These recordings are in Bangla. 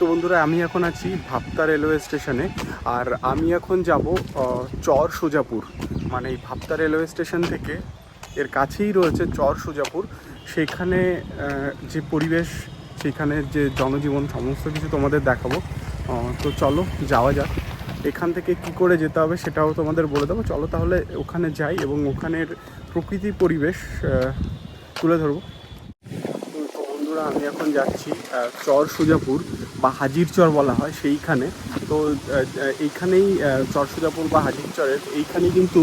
তো বন্ধুরা, আমি এখন আছি ভাপ্তা রেলওয়ে স্টেশনে। আর আমি এখন যাব চর সুজাপুর। মানে এই ভাপ্তা রেলওয়ে স্টেশন থেকে এর কাছেই রয়েছে চর সুজাপুর। সেখানে যে পরিবেশ, সেখানে যে জনজীবন, সমস্ত কিছু তোমাদের দেখাবো। তো চলো, যাওয়া যাক। এখান থেকে কি করে যেতে হবে সেটাও তোমাদের বলে দেবো। চলো তাহলে ওখানে যাই এবং ওখানের প্রকৃতি পরিবেশ তুলে ধরবো। বন্ধুরা আমি এখন যাচ্ছি চর সুজাপুর বা হাজির চর বলা হয় সেইখানে। তো এইখানেই চর সুজাপুর বা হাজির চরের এইখানেই কিন্তু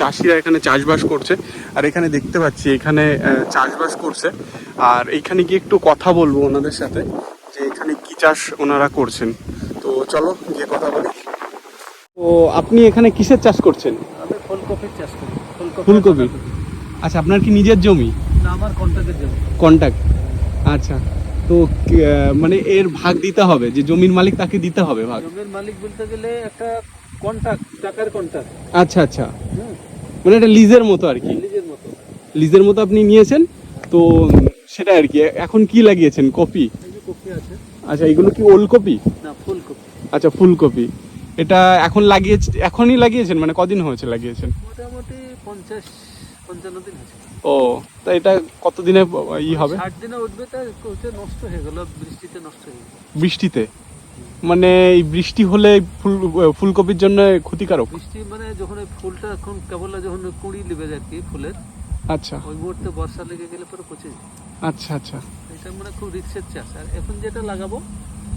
চাষিরা এখানে চাষবাস করছে। আর এখানে দেখতে পাচ্ছি এখানে চাষবাস করছে। আর এইখানে গিয়ে একটু কথা বলব ওনাদের সাথে যে এখানে কি চাষ ওনারা করছেন। তো চলো গিয়ে কথা বলি। তো আপনি এখানে কিসের চাষ করছেন? আমি ফুলকপির চাষ করি। ফুলকপি আচ্ছা আপনার কি নিজের জমি? না আমার কন্ট্রাক্টের জমি। কন্ট্যাক্ট আচ্ছা তো মানে এর ভাগ দিতে হবে যে জমির মালিক তাকে দিতে হবে ভাগ। জমির মালিক বলতে গেলে একটা কন্ট্রাক্ট টাকার কন্ট্রাক্ট আচ্ছা আচ্ছা। মানে এটা লিজের মতো আর কি। নিজের মতো। লিজের মতো আপনি নিয়েছেন তো সেটা আর কি। এখন কি লাগিয়েছেন? কপি? কপি আছে। আচ্ছা এগুলো কি ওলকপি না ফুলকপি আচ্ছা ফুলকপি এটা এখন লাগিয়েছে এখনই লাগিয়েছেন? মানে কদিন হয়েছে লাগিয়েছেন? মোটামুটি পঞ্চাশ পঞ্চান্ন দিন হয়েছে। ও তা এটা কতদিনে ই হবে? ষাট দিনে উঠবে তা নষ্ট হয়ে গেল বৃষ্টিতে নষ্ট হয়ে গেল। বৃষ্টিতে? মানে এই বৃষ্টি হলে ফুল ফুলকপির জন্য ক্ষতিকারক? বৃষ্টি মানে যখন এই ফুলটা এখন কেবল যখন কুড়ি নেবে আর কি ফুলের আচ্ছা। ওই মুহূর্তে বর্ষা লেগে গেলে পরে পচে যায়। আচ্ছা আচ্ছা। এটা মানে খুব রিক্সের চাষ। আর এখন যেটা লাগাবো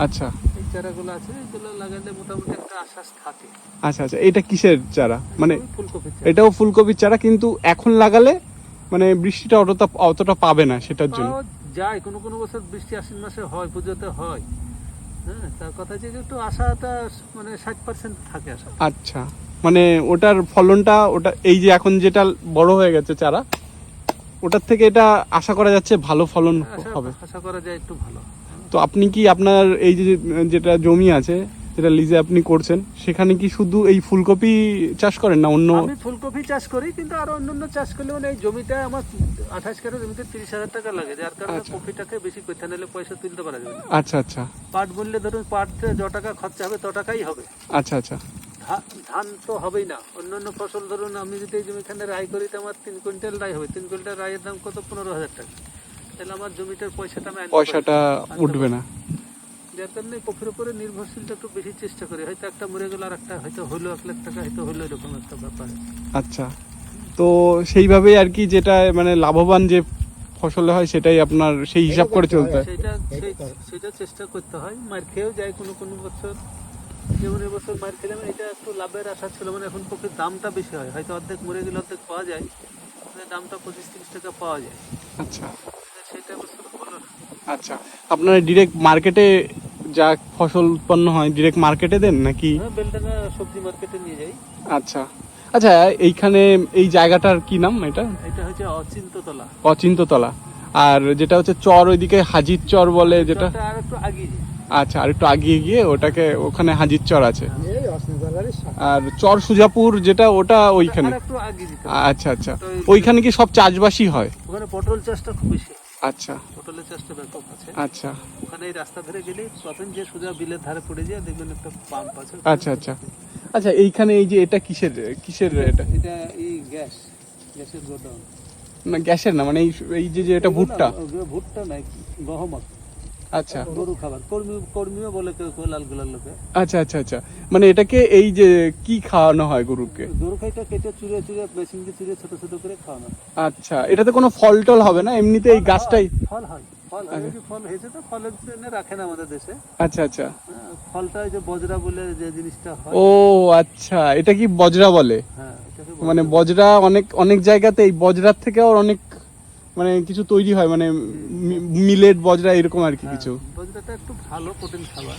আচ্ছা। এই চারাগুলো আছে এগুলো লাগালে মোটামুটি একটা আশ্বাস থাকে। আচ্ছা আচ্ছা। এটা কিসের চারা? মানে ওই ফুলকপির এটাও ফুলকপির চারা কিন্তু এখন লাগালে মানে বৃষ্টিটা অতটা অতটা পাবে না সেটার জন্য। যায় কোনো কোনো বছর বৃষ্টি আশ্বিন মাসে হয় পুজোতে হয়। হ্যাঁ তার কথা যে একটু আশাটা মানে ষাট পার্সেন্ট থাকে আশা আচ্ছা মানে ওটার ফলনটা ওটা এই যে এখন যেটা বড় হয়ে গেছে চারা ওটার থেকে এটা আশা করা যাচ্ছে ভালো ফলন হবে। আশা করা যায় একটু ভালো। তো আপনি কি আপনার এই যে যেটা জমি আছে যেটা লিজে আপনি করছেন সেখানে কি শুধু এই ফুলকপি চাষ করেন না অন্য আমি ফুলকপি চাষ করি কিন্তু আর অন্যান্য চাষ করলে মানে এই জমিটা আমার আঠাশ কারও জমিতে তিরিশ হাজার টাকা লাগে যার কারণে আচ্ছা। কপিটাকে বেশি করতে নিলে পয়সা তুলতে পারা যাবে। আচ্ছা আচ্ছা। পাট বললে ধরুন পাটতে য টাকা খরচা হবে ত টাকাই হবে। আচ্ছা আচ্ছা। ধান তো হবেই না। অন্যান্য ফসল ধরুন আমি যদি এই জমিখানে রায় করি তো আমার তিন কুইন্টাল রায় হবে। তিন কুইন্টাল রায়ের দাম কত? পনেরো হাজার টাকা। তাহলে আমার জমিটার পয়সাটা পয়সাটা উঠবে না। যার কারণে কফির উপরে নির্ভরশীলটা একটু বেশি চেষ্টা করি। হয়তো একটা মরে গেল আর একটা হয়তো হলো এক লাখ টাকা হয়তো হলো এরকম একটা ব্যাপার। আচ্ছা। তো সেইভাবেই আর কি যেটা মানে লাভবান যে ফসলে হয় সেটাই আপনার সেই হিসাব করে চলতে হয়। সেটা সেটা চেষ্টা করতে হয়। মার খেয়েও যায় কোনো কোনো বছর। যেমন এবছর মার খেলাম এটা একটু লাভের আশা ছিল মানে এখন কফির দামটা বেশি হয়। হয়তো অর্ধেক মরে গেলে অর্ধেক পাওয়া যায় মানে দামটা পঁচিশ তিরিশ টাকা পাওয়া যায়। আচ্ছা। সেটা এবছর হলো না। আচ্ছা। আপনারা ডিরেক্ট মার্কেটে যা ফসল উৎপন্ন হয় ডিরেক্ট মার্কেটে দেন নাকি? হ্যাঁ বেলডাঙ্গা সবজি মার্কেটে নিয়ে যাই। আচ্ছা। আচ্ছা এইখানে এই জায়গাটার কি নাম এটা? এটা হচ্ছে অচিন্ততলা। অচিন্ততলা। আর যেটা হচ্ছে চর ওইদিকে হাজির চর বলে যেটা? আর একটু আগিয়ে আচ্ছা আর একটু আগিয়ে গিয়ে ওটাকে ওখানে হাজির চর আছে। আর চর সুজাপুর যেটা ওটা ওইখানে। আচ্ছা আচ্ছা। ওইখানে কি সব চাষবাসই হয়? ওখানে পটল চাষটা খুব বেশি আচ্ছা। হোটেলের চাষটা ব্যাপক আছে। আচ্ছা। ওখানে এই রাস্তা ধরে গেলে প্রথম যে সোজা বিলের ধারে পড়ে যায় দেখবেন একটা পাম্প আছে। আচ্ছা আচ্ছা। আচ্ছা এইখানে এই যে এটা কিসের কিসের এটা? এটা এই গ্যাস গ্যাসের গোডাউন। না গ্যাসের না মানে এই এই যে যে এটা ভুট্টা। ভুট্টা না গহম আচ্ছা। গরু খাবার। কর্মী কর্মীও বলে কেউ কেউ লাল গোলার লোকে। আচ্ছা আচ্ছা আচ্ছা। মানে এটাকে এই যে কি খাওয়ানো হয় গরুকে? গরু খাইটা কেটে চুড়ে চুড়ে মেশিন দিয়ে চুড়ে ছোট ছোট করে খাওয়ানো আচ্ছা এটাতে কোনো ফল টল হবে না? এমনিতে এই গাছটাই ফল হয় ফল হয়। ফল হয়েছে তো ফলের জন্য রাখে না আমাদের দেশে। আচ্ছা আচ্ছা। হ্যাঁ, ফলটা ওই যে বজরা বলে যে জিনিসটা হয়। ও আচ্ছা এটা কি বজরা বলে? হ্যাঁ মানে বজরা অনেক অনেক জায়গাতে এই বজরার থেকেও অনেক মানে কিছু তৈরি হয় মানে মিলেট বজরা এরকম আর কি হ্যাঁ, কিছু। বজরাটা একটু ভালো প্রোটিন খাবার।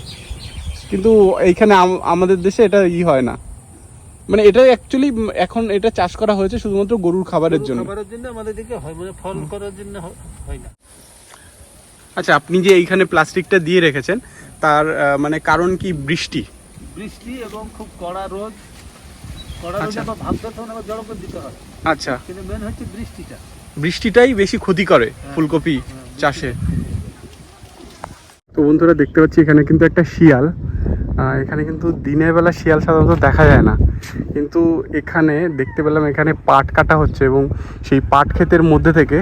কিন্তু এইখানে আমাদের দেশে এটা ই হয় না। মানে এটা অ্যাকচুয়ালি এখন এটা চাষ করা হয়েছে শুধুমাত্র গরুর খাবারের জন্য। খাবারের জন্য আমাদের দিকে হয় মানে ফল করার জন্য হয় না। আচ্ছা আপনি যে এইখানে প্লাস্টিকটা দিয়ে রেখেছেন তার মানে কারণ কি বৃষ্টি? বৃষ্টি এবং খুব কড়া রোদ। কড়া রোদ আচ্ছা। ভাবতে করে দিতে হয়। আচ্ছা। কিন্তু মেন হচ্ছে বৃষ্টিটা। বৃষ্টিটাই বেশি ক্ষতি করে। ফুলকপি চাষে। তো বন্ধুরা দেখতে পাচ্ছি এখানে কিন্তু একটা শিয়াল। এখানে কিন্তু দিনের বেলা শিয়াল সাধারণত দেখা যায় না। কিন্তু এখানে দেখতে পেলাম এখানে পাট কাটা হচ্ছে এবং সেই পাট ক্ষেতের মধ্যে থেকে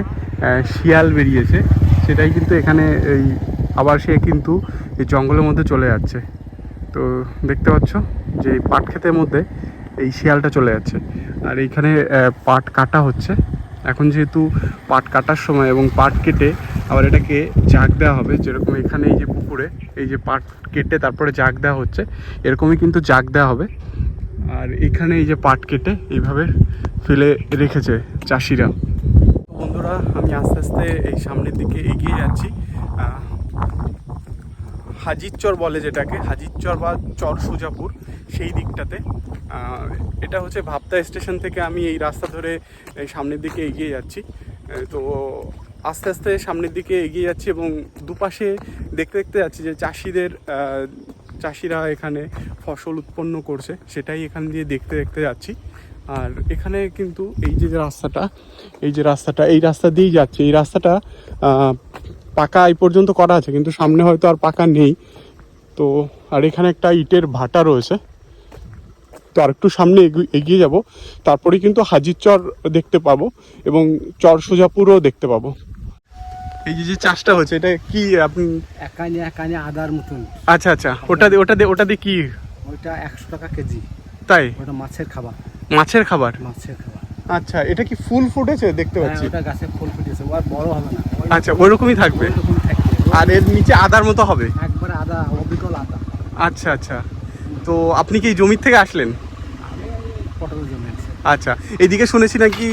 শিয়াল বেরিয়েছে। সেটাই কিন্তু এখানে এই আবার সে কিন্তু এই জঙ্গলের মধ্যে চলে যাচ্ছে। তো দেখতে পাচ্ছ যে পাট ক্ষেতের মধ্যে এই শিয়ালটা চলে যাচ্ছে। আর এইখানে পাট কাটা হচ্ছে। এখন যেহেতু পাট কাটার সময় এবং পাট কেটে আবার এটাকে জাগ দেওয়া হবে, যেরকম এখানে এই যে পুকুরে, এই যে পাট কেটে তারপরে জাগ দেওয়া হচ্ছে, এরকমই কিন্তু জাগ দেওয়া হবে। আর এখানে এই যে পাট কেটে এইভাবে ফেলে রেখেছে চাষিরা। বন্ধুরা, আমি আস্তে আস্তে এই সামনের দিকে এগিয়ে যাচ্ছি। হাজিরচর বলে যেটাকে, হাজিরচর বা চর সুজাপুর, সেই দিকটাতে। এটা হচ্ছে ভাবতা স্টেশন থেকে আমি এই রাস্তা ধরে সামনের দিকে এগিয়ে যাচ্ছি। তো আস্তে আস্তে সামনের দিকে এগিয়ে যাচ্ছি এবং দুপাশে দেখতে দেখতে যাচ্ছি যে চাষিদের চাষিরা এখানে ফসল উৎপন্ন করছে, সেটাই এখান দিয়ে দেখতে দেখতে যাচ্ছি। আর এখানে কিন্তু এই যে রাস্তাটা, এই যে রাস্তাটা, এই রাস্তা দিয়েই যাচ্ছে। এই রাস্তাটা পাকা এই পর্যন্ত করা আছে কিন্তু সামনে হয়তো আর পাকা নেই। তো আর এখানে একটা ইটের ভাটা রয়েছে। তো আর একটু সামনে এগু- এগিয়ে যাব। তারপরে কিন্তু হাজির চর দেখতে পাবো এবং চর সোজাপুরও দেখতে পাবো। এই যে যে চাষটা হচ্ছে এটা কি আপনি একানে একানে আদার মতন। আচ্ছা আচ্ছা। ওটা ওটা ওটা দিয়ে কি? ওইটা একশো টাকা কেজি। তাই? ওটা মাছের খাবার। মাছের খাবার? মাছের খাবার। আচ্ছা এটা কি ফুল ফুটেছে? দেখতে হ্যাঁ পাচ্ছি। ওটা গাছে ফুল ফুটেছে আর বড় হবে না। আচ্ছা ওইরকমই থাকবে? আর এর নিচে আদার মতো হবে? একবারে আদা অবিকল আদা। আচ্ছা আচ্ছা। তো আপনি কি এই জমির থেকে আসলেন? আচ্ছা এইদিকে শুনেছি নাকি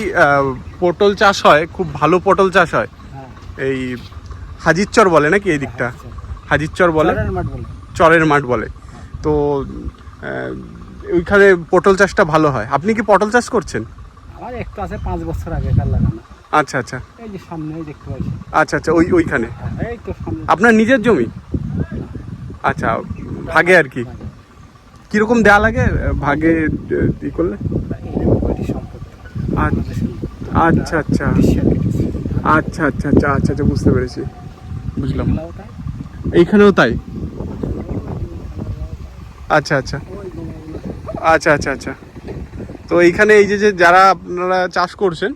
পটল চাষ হয় খুব ভালো পটল চাষ হয়। হ্যাঁ। এই হাজিরচর বলে নাকি এই দিকটা? হাজিরচর। চরের মাঠ বলে। চরের মাঠ বলে। তো ওইখানে পটল চাষটা ভালো হয়। আপনি কি পটল চাষ করছেন? আমার একটু আছে পাঁচ বছর আগেকার লাগানো। আচ্ছা আচ্ছা। এই যে সামনেই দেখতে পাচ্ছি। আচ্ছা আচ্ছা ওই ওইখানে? এই তো সামনে। আপনার নিজের জমি? আচ্ছা ভাগে আর কি। কীরকম দেয়া লাগে ভাগে ই করলে? আচ্ছা আচ্ছা আচ্ছা। আচ্ছা আচ্ছা আচ্ছা আচ্ছা আচ্ছা বুঝতে পেরেছি। বুঝলাম। এইখানেও তাই? আচ্ছা আচ্ছা। আচ্ছা আচ্ছা আচ্ছা। তো এইখানে এই যে যে যারা আপনারা চাষ করছেন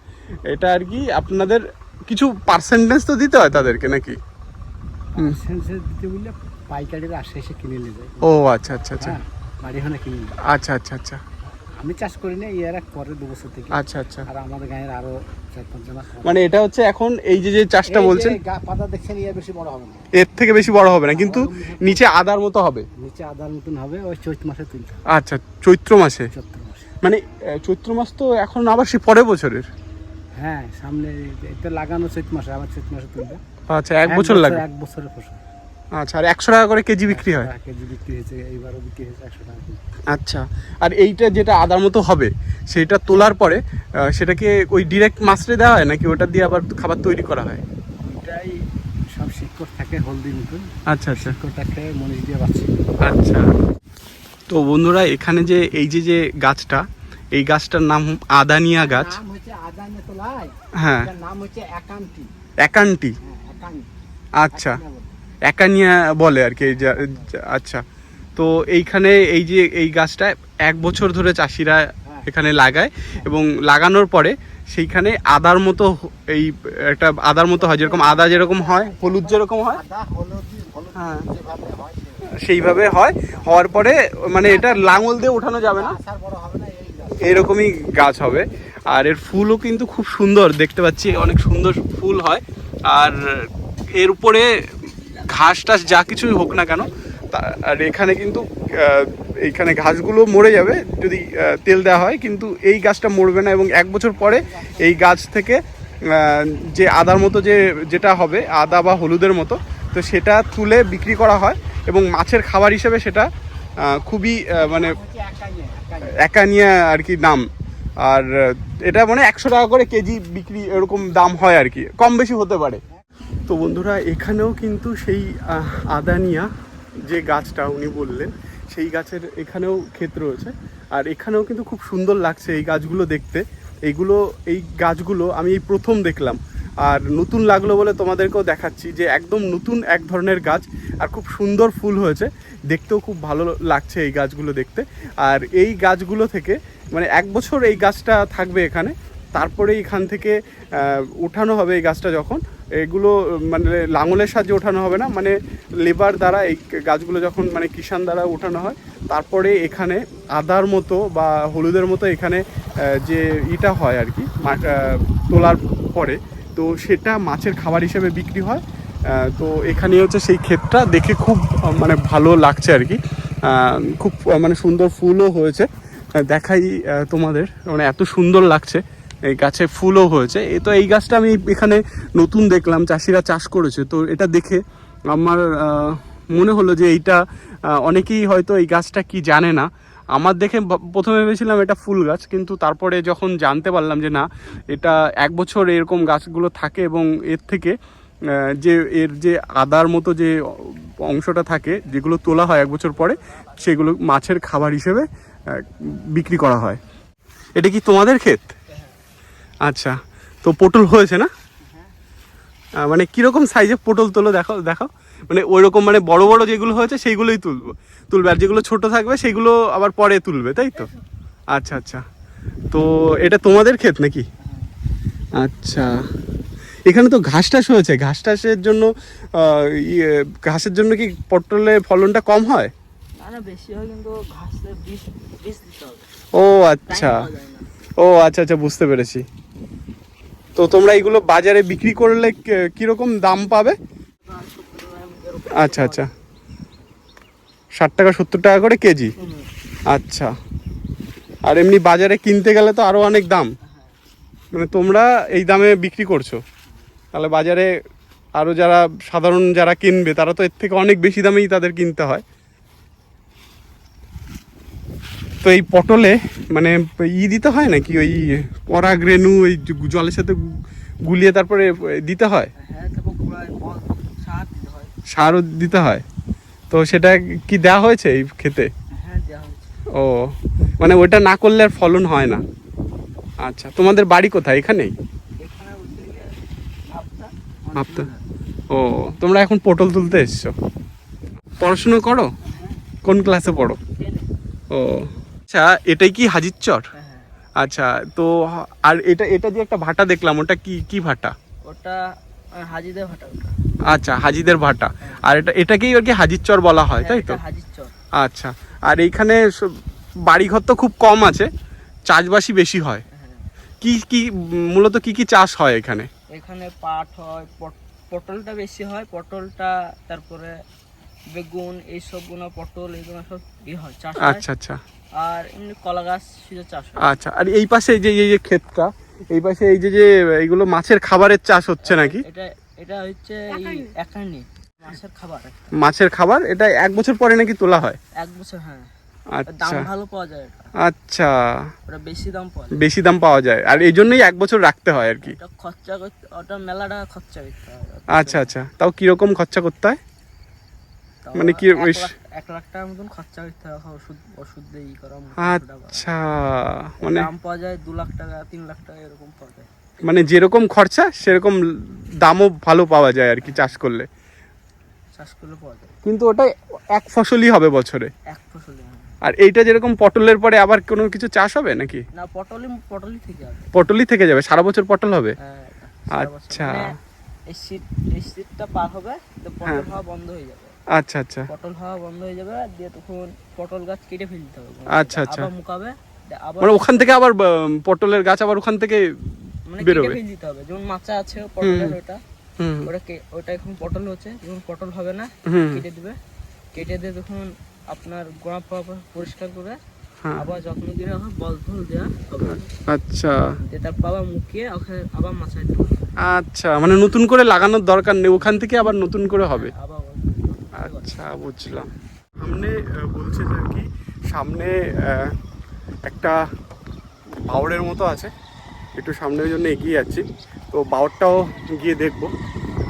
এটা আর কি আপনাদের কিছু পার্সেন্টেজ তো দিতে হয় তাদেরকে নাকি? পাইকারিরা আসে এসে কিনে নিয়ে যায়। ও আচ্ছা আচ্ছা আচ্ছা। হ্যাঁ বাড়ি ওখানে কিনে আচ্ছা আচ্ছা আচ্ছা। আমি চাষ করি না ইয়ার এক পরে দু বছর থেকে। আচ্ছা আচ্ছা। আর আমাদের গাঁয়ের আরও চার পাঁচ জন মানে এটা হচ্ছে এখন এই যে যে চাষটা বলছেন পাতা দেখছেন ইয়ার বেশি বড় হবে না। এর থেকে বেশি বড় হবে না কিন্তু নিচে আদার মতো হবে। নিচে আদার মতন হবে ওই চৈত মাসে তুলতে আচ্ছা চৈত্র মাসে। চৈত্র মাসে মানে চৈত্র মাস তো এখন আবার সে পরের বছরের। হ্যাঁ সামনে এটা লাগানো চৈত মাসে আবার চৈত মাসে তুলবে। আচ্ছা এক বছর লাগে এক বছরের ফসল। আচ্ছা আর একশো টাকা করে কেজি বিক্রি হয়? এক কেজি বিক্রি হয়েছে এইবারও বিক্রি হয়েছে একশো টাকা। আচ্ছা আর এইটা যেটা আদার মতো হবে সেটা তোলার পরে সেটাকে ওই ডিরেক্ট মাছরে দেওয়া হয় নাকি ওটা দিয়ে আবার খাবার তৈরি করা হয়? ওইটাই সব শিক্ষক থাকে হলদি মতন। আচ্ছা আচ্ছা। শিক্ষকটাকে মনীষ দিয়ে পাচ্ছি আচ্ছা। তো বন্ধুরা এখানে যে এই যে যে গাছটা এই গাছটার নাম আদানিয়া গাছ। হ্যাঁ। একান্টি হ্যাঁ আচ্ছা। একানিয়া বলে আর কি এই আচ্ছা। তো এইখানে এই যে এই গাছটা এক বছর ধরে চাষিরা এখানে লাগায় এবং লাগানোর পরে সেইখানে আদার মতো এই একটা আদার মতো হয় যেরকম আদা যেরকম হয় হলুদ যেরকম হয়। হ্যাঁ। হয়। সেইভাবে হয়। হওয়ার পরে মানে এটা লাঙল দিয়ে ওঠানো যাবে না এরকমই গাছ হবে আর এর ফুলও কিন্তু খুব সুন্দর, দেখতে পাচ্ছি, অনেক সুন্দর ফুল হয় আর এর উপরে ঘাস টাস যা কিছুই হোক না কেন আর এখানে কিন্তু এইখানে ঘাসগুলো মরে যাবে যদি তেল দেওয়া হয়, কিন্তু এই গাছটা মরবে না এবং এক বছর পরে এই গাছ থেকে যে আদার মতো যে, যেটা হবে, আদা বা হলুদের মতো, তো সেটা তুলে বিক্রি করা হয় এবং মাছের খাবার হিসেবে সেটা খুবই মানে। একা নিয়ে আর কি দাম। আর, এটা মানে একশো টাকা করে কেজি বিক্রি এরকম দাম হয় আর কি। কম বেশি হতে পারে। তো বন্ধুরা, এখানেও কিন্তু সেই আদানিয়া যে গাছটা উনি বললেন, সেই গাছের এখানেও ক্ষেত রয়েছে। আর এখানেও কিন্তু খুব সুন্দর লাগছে এই গাছগুলো দেখতে। এইগুলো, এই গাছগুলো আমি এই প্রথম দেখলাম। আর নতুন লাগল বলে তোমাদেরকেও দেখাচ্ছি যে একদম নতুন এক ধরনের গাছ আর খুব সুন্দর ফুল হয়েছে। দেখতেও খুব ভালো লাগছে এই গাছগুলো দেখতে। আর এই গাছগুলো থেকে মানে এক বছর এই গাছটা থাকবে এখানে, তারপরে এখান থেকে উঠানো হবে এই গাছটা যখন। এগুলো মানে লাঙলের সাহায্যে ওঠানো হবে না মানে লেবার দ্বারা এই গাছগুলো যখন মানে কিষান দ্বারা ওঠানো হয়, তারপরে এখানে আদার মতো বা হলুদের মতো এখানে যে ইটা হয় আর কি তোলার পরে তো সেটা মাছের খাবার হিসেবে বিক্রি হয়। তো এখানে হচ্ছে সেই ক্ষেতটা দেখে খুব মানে ভালো লাগছে আর কি। খুব মানে সুন্দর ফুলও হয়েছে। দেখাই তোমাদের মানে এত সুন্দর লাগছে। এই গাছে ফুলও হয়েছে। এ তো এই গাছটা আমি এখানে নতুন দেখলাম, চাষিরা চাষ করেছে। তো এটা দেখে আমার মনে হলো যে এইটা অনেকেই হয়তো এই গাছটা কি জানে না। আমার দেখে প্রথমে ভেবেছিলাম এটা ফুল গাছ কিন্তু তারপরে যখন জানতে পারলাম যে না এটা এক বছর এরকম গাছগুলো থাকে এবং এর থেকে যে এর যে আদার মতো যে অংশটা থাকে যেগুলো তোলা হয় এক বছর পরে সেগুলো মাছের খাবার হিসেবে বিক্রি করা হয়। এটা কি তোমাদের ক্ষেত? আচ্ছা তো পটল হয়েছে না? মানে কীরকম সাইজে পটল তোলো দেখো দেখো। মানে ওই রকম মানে বড় বড় যেগুলো হয়েছে সেইগুলোই তুলবো। তুলবে আর যেগুলো ছোট থাকবে সেগুলো আবার পরে তুলবে তাই তো? আচ্ছা আচ্ছা। তো এটা তোমাদের ক্ষেত নাকি? আচ্ছা। এখানে তো ঘাস টাস হয়েছে। ঘাস টাসের জন্য ইয়ে ঘাসের জন্য কি পটলের ফলনটা কম হয়? হয় ও আচ্ছা। ও আচ্ছা আচ্ছা বুঝতে পেরেছি। তো তোমরা এগুলো বাজারে বিক্রি করলে কীরকম দাম পাবে? আচ্ছা আচ্ছা। ষাট টাকা, সত্তর টাকা করে কেজি? আচ্ছা। আর এমনি বাজারে কিনতে গেলে তো আরও অনেক দাম। মানে তোমরা এই দামে বিক্রি করছ। তাহলে বাজারে আরও যারা সাধারণ যারা কিনবে, তারা তো এর থেকে অনেক বেশি দামেই তাদের কিনতে হয়। তো এই পটলে মানে ই দিতে হয় নাকি? ওই পরাগ রেণু ওই জলের সাথে গুলিয়ে তারপরে দিতে হয়? সারও দিতে হয়। তো সেটা কি দেওয়া হয়েছে এই খেতে? ও মানে ওটা না করলে আর ফলন হয় না। আচ্ছা তোমাদের বাড়ি কোথায়? এখানেই? ও, তোমরা এখন পটল তুলতে এসছো। পড়াশুনো করো? কোন ক্লাসে পড়ো? ও। আচ্ছা এটাই কি হাজির চর? হ্যাঁ হ্যাঁ। আচ্ছা তো আর এটা এটা যে একটা ভাটা দেখলাম ওটা কি কি ভাটা? ওটা হাজিদের ভাটা আচ্ছা হাজিদের ভাটা। আর এটা এটাকেই আর কি হাজির চর বলা হয় তাই তো? হ্যাঁ, আচ্ছা আর এইখানে বাড়িঘর তো খুব কম আছে চাষবাসই বেশি হয়। হ্যাঁ। কি কি মূলত কি কি চাষ হয় এখানে? এখানে পাট হয় পটলটা বেশি হয় পটলটা তারপরে বেগুন এইসবগুলো পটল এইগুলো সব হয় চাষ হয়। আচ্ছা আচ্ছা। আর এমনি কলা গাছ সেটা চাষ হয়। আচ্ছা আর এই পাশে এই যে এই যে ক্ষেতটা এই পাশে এই যে যে এইগুলো মাছের খাবারের চাষ হচ্ছে নাকি? এটা এটা হচ্ছে এই একানি মাছের খাবার মাছের খাবার এটা এক বছর পরে নাকি তোলা হয়? এক বছর হ্যাঁ। ওর দাম আচ্ছা ভালো পাওয়া যায় আচ্ছা। ওটা বেশি দাম পাওয়া যায়। বেশি দাম পাওয়া যায়। আর এই জন্যই এক বছর রাখতে হয় আর কি? খরচা করতে ওটা মেলা টাকা খরচা করতে হয়। আচ্ছা আচ্ছা। তাও কীরকম খরচা করতে হয়? মানে কি এক লাখ- টাকার মতন খরচা করতে হয় ওষুধ ওষুধ দিয়ে ই করা। আচ্ছা মানে দাম পাওয়া যায় দু লাখ টাকা তিন লাখ টাকা এরকম পাওয়া যায়। মানে যেরকম খরচা সেরকম দামও ভালো পাওয়া যায় আর কি চাষ করলে। চাষ করলে পাওয়া যায়। কিন্তু ওটা এক ফসলই হবে বছরে। এক ফসলে হ্যাঁ। আর এইটা যেরকম পটলের পরে আবার কোনো কিছু চাষ হবে নাকি? না পটলই পটলই থেকে আসে পটলই থেকে যাবে সারা বছর পটল হবে? হ্যাঁ, আচ্ছা। মানে এই শীত এই শীতটা পার হবে তো পটল হ্যাঁ। হওয়া বন্ধ হয়ে যাবে। আচ্ছা আচ্ছা। পটল হওয়া বন্ধ হয়ে যাবে দিয়ে তখন পটল গাছ কেটে ফেলতে হবে। আচ্ছা, আচ্ছা। আবার মুকাবে মানে ওখান থেকে আবার পটলের গাছ আবার ওখান থেকে মানে কেটে বেরোবে। ফেল দিতে হবে। যেমন মাচা আছে পটলের ওটা। ওটা ওটা এখন পটল হচ্ছে যখন পটল হবে না কেটে দিবে। কেটে দিয়ে তখন আপনার গোড়া পাওয়া পরিষ্কার করে হ্যাঁ। আবার যত্ন দিলে হবে বল ফল দেওয়া হবে। আচ্ছা। আবার মুখিয়ে ওখানে আবার দেবো। আচ্ছা মানে নতুন করে লাগানোর দরকার নেই ওখান থেকে আবার নতুন করে হবে। আবার আচ্ছা বুঝলাম। সামনে বলছে যে আর কি, সামনে একটা বাউরের মতো আছে। একটু সামনের জন্য এগিয়ে যাচ্ছি। তো বাউরটাও গিয়ে দেখব।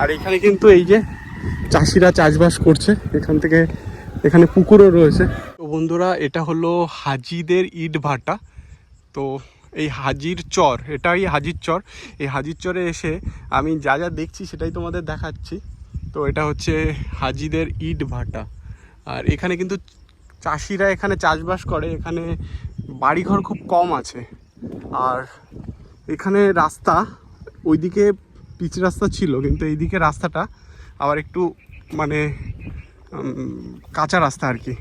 আর এখানে কিন্তু এই যে চাষিরা চাষবাস করছে, এখান থেকে এখানে পুকুরও রয়েছে। তো বন্ধুরা, এটা হলো হাজিদের ইট ভাটা। তো এই হাজির চর, এটাই হাজির চর। এই হাজির চরে এসে আমি যা যা দেখছি সেটাই তোমাদের দেখাচ্ছি। তো এটা হচ্ছে হাজিদের ইট ভাটা। আর এখানে কিন্তু চাষিরা এখানে চাষবাস করে এখানে বাড়িঘর খুব কম আছে। আর এখানে রাস্তা ওইদিকে পিচ রাস্তা ছিল কিন্তু এইদিকে রাস্তাটা আবার একটু মানে কাঁচা রাস্তা আর কি।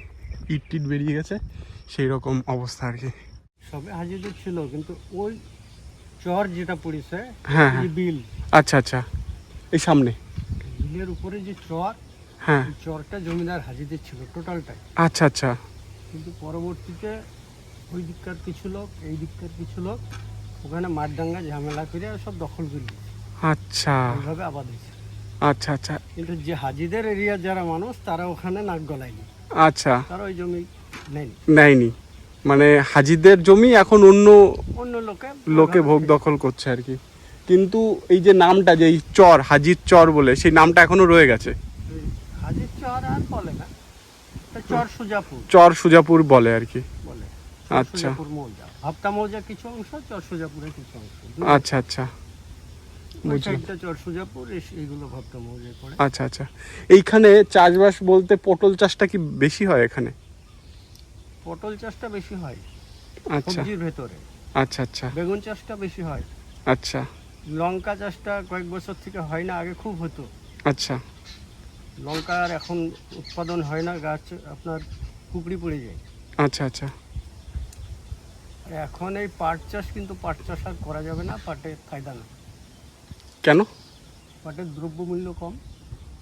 ইট টিট বেরিয়ে গেছে সেই রকম অবস্থা আর কি। সবে হাজিদের ছিল কিন্তু ওই চর যেটা পড়েছে হ্যাঁ হ্যাঁ। বিল। আচ্ছা আচ্ছা। এই সামনে। বিলের উপরে যে চর হ্যাঁ। চরটা জমিদার হাজিদের ছিল টোটালটাই আচ্ছা আচ্ছা। কিন্তু পরবর্তীতে ওই দিককার কিছু লোক এই দিককার কিছু লোক ওখানে মাঠডাঙ্গা ঝামেলা করে সব দখল করে আচ্ছা। ওইভাবে আবাদ হয়েছে। আচ্ছা আচ্ছা। কিন্তু যে হাজিদের এরিয়ার যারা মানুষ তারা ওখানে নাক গলায়নি। আচ্ছা। তারা ওই জমি নেয়নি। নেয়নি। মানে হাজিদের জমি এখন অন্য অন্য লোকে লোকে ভোগ দখল করছে আর কি। কিন্তু এই যে নামটা যে এই চর হাজির চর বলে সেই নামটা এখনও রয়ে গেছে। হাজির চর আর বলে না। চর সুজাপুর। চর সুজাপুর বলে আর কি। বলে। আচ্ছা। সুজাপুর মৌজা। কিছু অংশ চর সুজাপুরের কিছু অংশ। আচ্ছা আচ্ছা। আচ্ছা আচ্ছা। এইখানে চাষবাস বলতে পটল চাষটা কি বেশি হয় এখানে? পটল চাষটা বেশি হয় আচ্ছা। সবজির ভেতরে। আচ্ছা আচ্ছা। বেগুন চাষটা বেশি হয়। আচ্ছা। লঙ্কা চাষটা কয়েক বছর থেকে হয় না আগে খুব হতো। আচ্ছা। লঙ্কার এখন উৎপাদন হয় না গাছ আপনার কুকড়ি পড়ে যায়। আচ্ছা আচ্ছা। আর এখন এই পাট চাষ কিন্তু পাট চাষ আর করা যাবে না পাটের ফায়দা না। কেন? পাটের দ্রব্যমূল্য কম।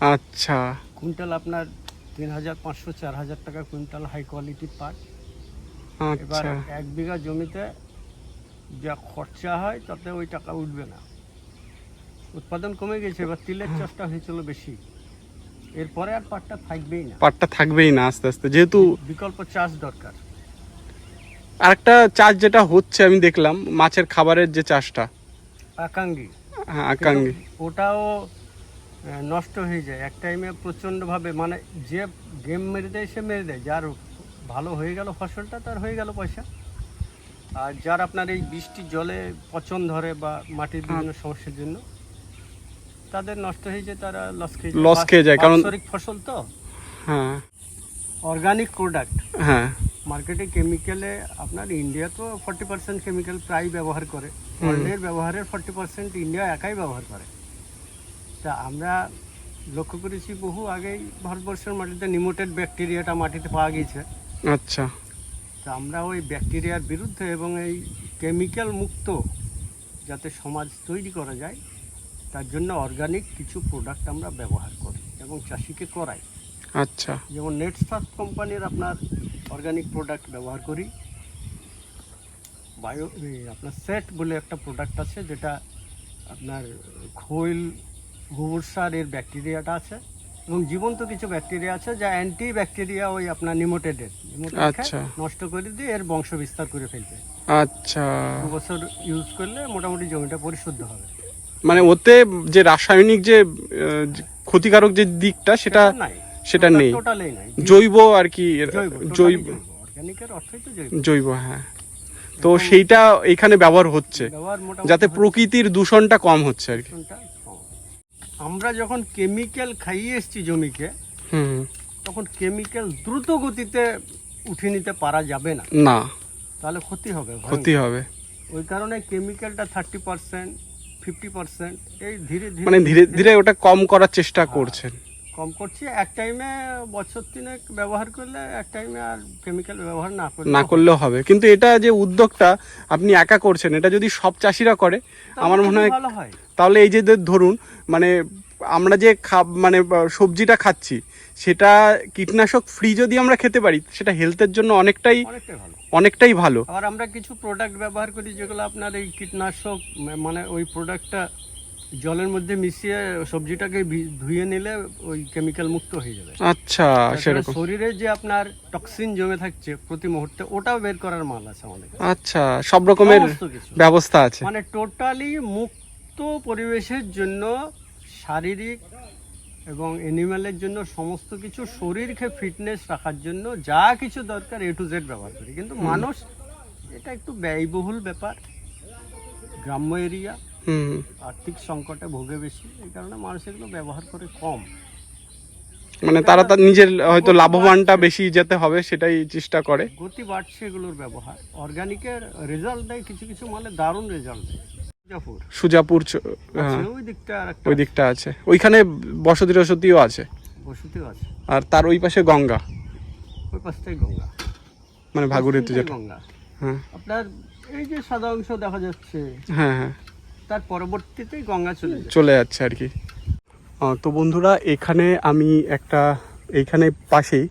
আচ্ছা। কুইন্টাল আপনার তিন হাজার পাঁচশো চার হাজার টাকা কুইন্টাল হাই কোয়ালিটির পাট। এবার আচ্ছা এক বিঘা জমিতে যা খরচা হয় তাতে ওই টাকা উঠবে না। উৎপাদন কমে গেছে এবার তিলের চাষটা হয়েছিল বেশি। এরপরে আর পাটটা থাকবেই না। পাটটা থাকবেই না আস্তে আস্তে যেহেতু বিকল্প চাষ দরকার। আরেকটা চাষ যেটা হচ্ছে আমি দেখলাম মাছের খাবারের যে চাষটা। আকাঙ্গি। হ্যাঁ আকাঙ্গি। ওটাও নষ্ট হয়ে যায়। এক টাইমে প্রচণ্ডভাবে মানে যে গেম মেরে দেয় সে মেরে দেয়। যার ভালো হয়ে গেল ফসলটা তার হয়ে গেল পয়সা। আর যার আপনার এই বৃষ্টির জলে পচন ধরে বা মাটির বিভিন্ন সমস্যার জন্য তাদের নষ্ট হয়ে যায় তারা লস খেয়ে যায়। Loss খেয়ে যায়, কারণ- বাৎসরিক ফসল তো। হ্যাঁ। অর্গানিক প্রোডাক্ট হ্যাঁ। মার্কেটে কেমিক্যালে আপনার ইন্ডিয়া তো ফর্টি পার্সেন্ট কেমিক্যাল প্রায় ব্যবহার করে। ওয়ার্ল্ডের ব্যবহারের ফর্টি পার্সেন্ট ইন্ডিয়া একাই ব্যবহার করে। তা আমরা লক্ষ্য করেছি বহু আগেই ভারতবর্ষের মাটিতে নিমোটেড ব্যাকটেরিয়াটা মাটিতে পাওয়া গিয়েছে। আচ্ছা। তা আমরা ওই ব্যাকটেরিয়ার বিরুদ্ধে এবং এই কেমিক্যাল মুক্ত যাতে সমাজ তৈরি করা যায় তার জন্য অর্গানিক কিছু প্রোডাক্ট আমরা ব্যবহার করি এবং চাষিকে করাই। আচ্ছা। যেমন নেটস্টার কোম্পানির আপনার অর্গানিক প্রোডাক্ট ব্যবহার করি। বায়ো আপনার সেট বলে একটা প্রোডাক্ট আছে যেটা আপনার খৈল গোবর সার এর ব্যাকটেরিয়াটা আছে এবং জীবন্ত কিছু ব্যাকটেরিয়া আছে যা অ্যান্টি ব্যাকটেরিয়া ওই আপনার নিমোটেডের আচ্ছা। নষ্ট করে দিয়ে এর বংশ বিস্তার করে ফেলবে। আচ্ছা। দু বছর ইউজ করলে মোটামুটি জমিটা পরিশুদ্ধ হবে। মানে ওতে যে রাসায়নিক যে ক্ষতিকারক যে দিকটা সেটা সেটা নেই। জৈব আর কি জৈব জৈব। হ্যাঁ। তো সেইটা এখানে ব্যবহার হচ্ছে। যাতে প্রকৃতির দূষণটা কম হচ্ছে আর কি। আমরা যখন কেমিক্যাল খাইয়ে এসছি জমিকে হুম তখন কেমিক্যাল দ্রুত গতিতে উঠে নিতে পারা যাবে না। না। তাহলে ক্ষতি হবে ক্ষতি হবে। ওই কারণে কেমিক্যালটা থার্টি পার্সেন্ট ফিফটি পার্সেন্ট এই ধীরে ধীরে মানে ধীরে ধীরে ওটা কম করার চেষ্টা করছেন। কম করছি। এক টাইমে বছর তিনেক ব্যবহার করলে এক টাইমে আর কেমিক্যাল ব্যবহার না করলে না করলেও হবে। কিন্তু এটা যে উদ্যোগটা আপনি একা করছেন এটা যদি সব চাষিরা করে আমার মনে হয় তাহলে এই যে যে ধরুন মানে আমরা যে খাব মানে সবজিটা খাচ্ছি সেটা কীটনাশক ফ্রি যদি আমরা খেতে পারি সেটা হেলথের জন্য অনেকটাই অনেকটাই ভালো। আবার আমরা কিছু প্রোডাক্ট ব্যবহার করি যেগুলো আপনার এই কীটনাশক মানে ওই প্রোডাক্টটা জলের মধ্যে মিশিয়ে সবজিটাকে ধুয়ে নিলে ওই কেমিক্যাল মুক্ত হয়ে যাবে। আচ্ছা সেরকম। শরীরে যে আপনার টক্সিন জমে থাকছে প্রতি মুহূর্তে ওটাও বের করার মাল আছে আমাদের। আচ্ছা সব রকমের ব্যবস্থা আছে। মানে টোটালি মুক্ত পরিবেশের জন্য শারীরিক এবং অ্যানিম্যালের জন্য সমস্ত কিছু শরীরকে ফিটনেস রাখার জন্য যা কিছু দরকার এ টু জেড ব্যবহার করি। কিন্তু মানুষ এটা একটু ব্যয়বহুল ব্যাপার। গ্রাম্য এরিয়া হুম। আর্থিক সংকটে ভোগে বেশি এই কারণে মানুষ এগুলো ব্যবহার করে কম। মানে তারা তার নিজের হয়তো লাভবানটা বেশি যেতে হবে সেটাই চেষ্টা করে। গতি বাড়ছে এগুলোর ব্যবহার। অর্গানিকের রেজাল্ট দেয় কিছু কিছু মালে দারুণ রেজাল্ট দেয়। সুজাপুর। হ্যাঁ, ওই দিকটা আছে। ওইখানে বসতি রসতিও আছে। বসতিও আছে। আর তার ওই পাশে গঙ্গা। ওই পাশটাই গঙ্গা। মানে ভাগুরীতে পশ্চিমটাই যেটা। গঙ্গা। হ্যাঁ। আপনার এই যে সাদা অংশ দেখা যাচ্ছে হ্যাঁ হ্যাঁ। তার পরবর্তীতেই গঙ্গা চলে চলে যাচ্ছে আর কি। তো বন্ধুরা এখানে আমি একটা এইখানে পাশেই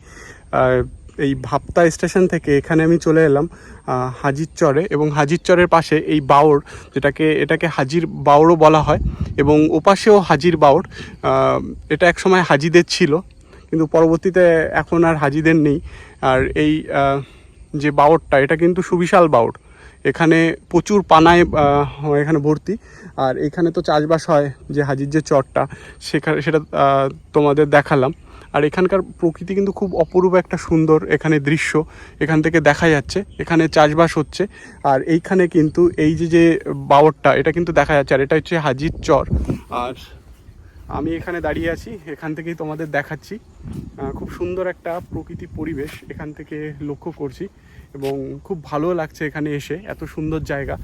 এই ভাপ্তা স্টেশন থেকে এখানে আমি চলে এলাম হাজির চরে এবং হাজির চরের পাশে এই বাওড় যেটাকে এটাকে হাজির বাওড়ও বলা হয় এবং ওপাশেও হাজির আহ, এটা একসময় হাজিদের ছিল কিন্তু পরবর্তীতে এখন আর হাজিদের নেই। আর এই যে বাওড়টা এটা কিন্তু সুবিশাল বাউর এখানে প্রচুর পানায় এখানে ভর্তি। আর এখানে তো চাষবাস হয় যে হাজির যে চরটা সেখানে সেটা তোমাদের দেখালাম। আর এখানকার প্রকৃতি কিন্তু খুব অপরূপ একটা সুন্দর এখানে দৃশ্য। এখান থেকে দেখা যাচ্ছে, এখানে চাষবাস হচ্ছে। আর এইখানে কিন্তু এই যে যে বাওরটা এটা কিন্তু দেখা যাচ্ছে। আর এটা হচ্ছে হাজির চর। আর আমি এখানে দাঁড়িয়ে আছি, এখান থেকেই তোমাদের দেখাচ্ছি। খুব সুন্দর একটা প্রকৃতি পরিবেশ এখান থেকে লক্ষ্য করছি এবং খুব ভালো লাগছে এখানে এসে, এত সুন্দর জায়গা।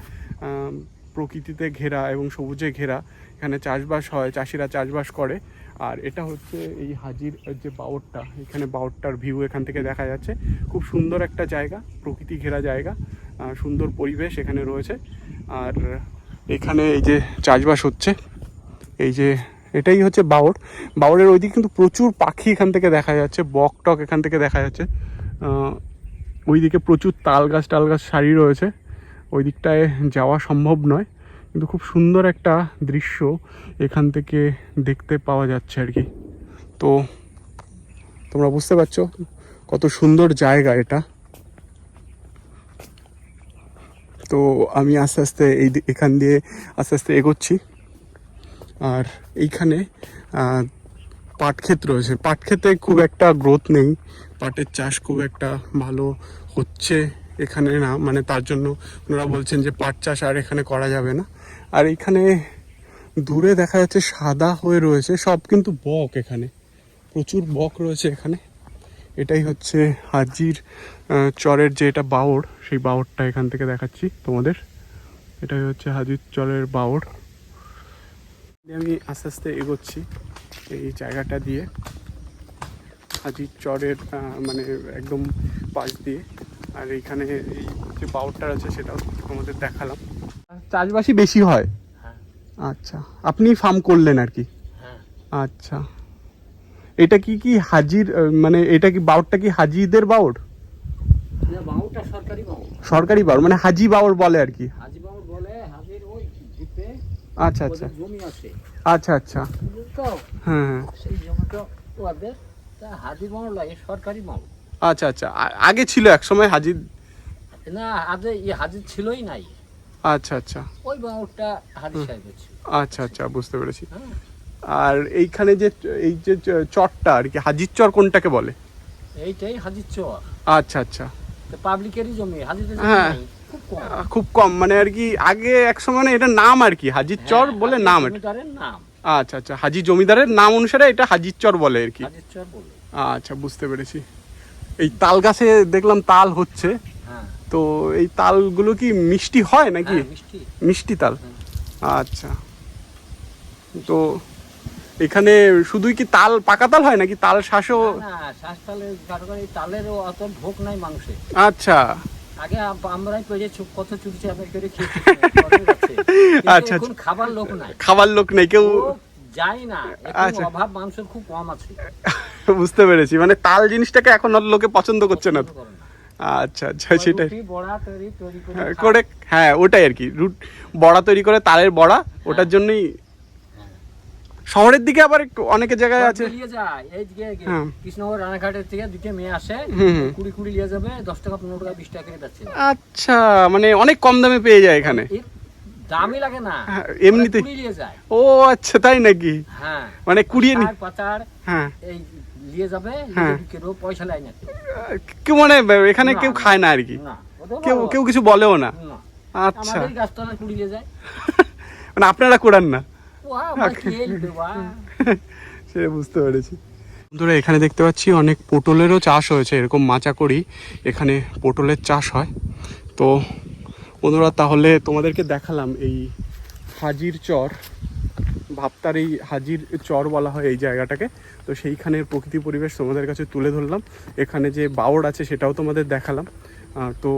প্রকৃতিতে ঘেরা এবং সবুজে ঘেরা। এখানে চাষবাস হয়, চাষিরা চাষবাস করে। আর এটা হচ্ছে এই হাজির যে বাওরটা এখানে বাওরটার ভিউ এখান থেকে দেখা যাচ্ছে। খুব সুন্দর একটা জায়গা, প্রকৃতি ঘেরা জায়গা সুন্দর পরিবেশ এখানে রয়েছে। আর এখানে এই যে চাষবাস হচ্ছে, এই যে এটাই হচ্ছে বাউর। বাউরের ওইদিকে কিন্তু প্রচুর পাখি এখান থেকে দেখা যাচ্ছে, বক টক এখান থেকে দেখা যাচ্ছে। ওইদিকে প্রচুর তাল গাছ, টাল গাছ, সারি রয়েছে। ওই দিকটায় যাওয়া সম্ভব নয়। কিন্তু খুব সুন্দর একটা দৃশ্য এখান থেকে দেখতে পাওয়া যাচ্ছে আর কি। তো তোমরা বুঝতে পারছ কত সুন্দর জায়গা এটা। তো আমি আস্তে আস্তে এই এখান দিয়ে আস্তে আস্তে এগোচ্ছি। আর এইখানে পাটক্ষেত রয়েছে। পাট ক্ষেতে খুব একটা গ্রোথ নেই। পাটের চাষ খুব একটা ভালো হচ্ছে এখানে না। মানে তার জন্য ওনারা বলছেন যে পাট চাষ আর এখানে করা যাবে না। আর এখানে দূরে দেখা যাচ্ছে সাদা হয়ে রয়েছে, সব কিন্তু বক এখানে, প্রচুর বক রয়েছে এখানে। এটাই হচ্ছে হাজির চরের যে এটা বাওড় সেই বাওড়টা এখান থেকে দেখাচ্ছি তোমাদের। এটাই হচ্ছে হাজির চরের বাওড় আমি আস্তে আস্তে এগোচ্ছি এই জায়গাটা দিয়ে, হাজির চরের মানে একদম পাশ দিয়ে। আর এইখানে এই যে পাওয়ারটা আছে সেটাও তোমাদের দেখালাম। চাষবাসই বেশি হয়? হ্যাঁ। আচ্ছা আপনি ফার্ম করলেন আর কি? হ্যাঁ। আচ্ছা। এটা কি কি হাজির মানে এটা কি বাউরটা কি হাজিদের বাউর? বাউটা সরকারি বাউ সরকারি বাউর মানে হাজি বাউর বলে আর কি? আচ্ছা আচ্ছা। আচ্ছা আচ্ছা। হ্যাঁ হ্যাঁ। আচ্ছা আচ্ছা। আগে ছিল এক সময় হাজির? না আগে হাজির ছিলই নাই। আচ্ছা আচ্ছা। ওই সাহেবের ছিল। আচ্ছা আচ্ছা বুঝতে পেরেছি। আর এইখানে যে এই যে চরটা আর কি হাজির চর কোনটাকে বলে? এইটাই হাজির চর। আচ্ছা আচ্ছা। পাবলিকেরই জমি হাজিদের জমি হ্যাঁ। খুব কম। মানে আর কি আগে এক সময় না এটা নাম আর কি হাজির চর হ্যাঁ, বলে নাম নাম। আচ্ছা আচ্ছা হাজি জমিদারের নাম অনুসারে এটা হাজির চর বলে আর কি। হাজির চর আচ্ছা বুঝতে পেরেছি। এই তাল গাছে দেখলাম তাল হচ্ছে। তো এই তালগুলো কি মিষ্টি হয় নাকি? হ্যাঁ, মিষ্টি। তাল? আচ্ছা। তো এখানে শুধুই কি তাল পাকা তাল হয় নাকি তাল শাঁসও না শ্বাস তালে কারও কারও এই তালেরও অত ভোগ নাই মাংসে। আচ্ছা। আগে আমরাই চুপ কত চুরি চাপের করে আচ্ছা, খাবার লোক নাই। খাবার লোক নেই কেউ যাই না। আচ্ছা। অভাব মাংসের খুব কম আছে। বুঝতে পেরেছি। মানে তাল জিনিসটাকে এখন আর লোকে পছন্দ করছে। না। আচ্ছা আচ্ছা সেটাই। করে হ্যাঁ। করে হ্যাঁ ওটাই আর কি। রুট বড়া তৈরি করে তালের বড়া ওটার জন্যই শহরের দিকে আবার অনেকে জায়গায় আছে। হ্যাঁ। কৃষ্ণনগর রানাঘাটের থেকে দুটো মেয়ে আসে হুম, হুম। কুড়ি কুড়ি নিয়ে যাবে দশ টাকা পনেরো টাকা বিশ টাকা করে আচ্ছা মানে অনেক কম দামে পেয়ে যায় এখানে। দামই লাগে না। হ্যাঁ, যায়। ও আচ্ছা তাই নাকি? হ্যাঁ। মানে কুড়িয়ে নি হ্যাঁ। এই নিয়ে যাবে হ্যাঁ। কেউ পয়সা লাই না কেউ মানে এখানে কেউ খায় না আর কি। কেউ কেউ কিছু বলেও না। আচ্ছা। আমাদের গাছতলা কুড়িয়ে যায়। মানে আপনারা করান না। ওয়া সেটা বুঝতে পেরেছি। বন্ধুরা এখানে দেখতে পাচ্ছি অনেক পটলেরও চাষ হয়েছে এরকম মাচা করি এখানে পটলের চাষ হয়। তো বন্ধুরা তাহলে তোমাদেরকে দেখালাম এই হাজির চর ভাবতার এই হাজির চর বলা হয় এই জায়গাটাকে। তো সেইখানের প্রকৃতি পরিবেশ তোমাদের কাছে তুলে ধরলাম। এখানে যে বাওড় আছে সেটাও তোমাদের দেখালাম। তো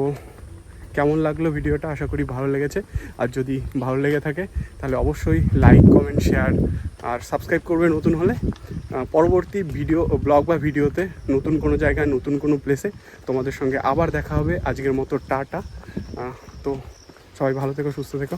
কেমন লাগল ভিডিওটা? আশা করি ভালো লেগেছে। আর যদি ভালো লেগে থাকে, তাহলে অবশ্যই লাইক কমেন্ট শেয়ার আর সাবস্ক্রাইব করবে নতুন হলে। পরবর্তী ভিডিও ব্লগ বা ভিডিওতে নতুন কোনো জায়গায়, নতুন কোনো প্লেসে তোমাদের সঙ্গে আবার দেখা হবে। আজকের মতো টাটা। তো সবাই ভালো থেকো, সুস্থ থেকো।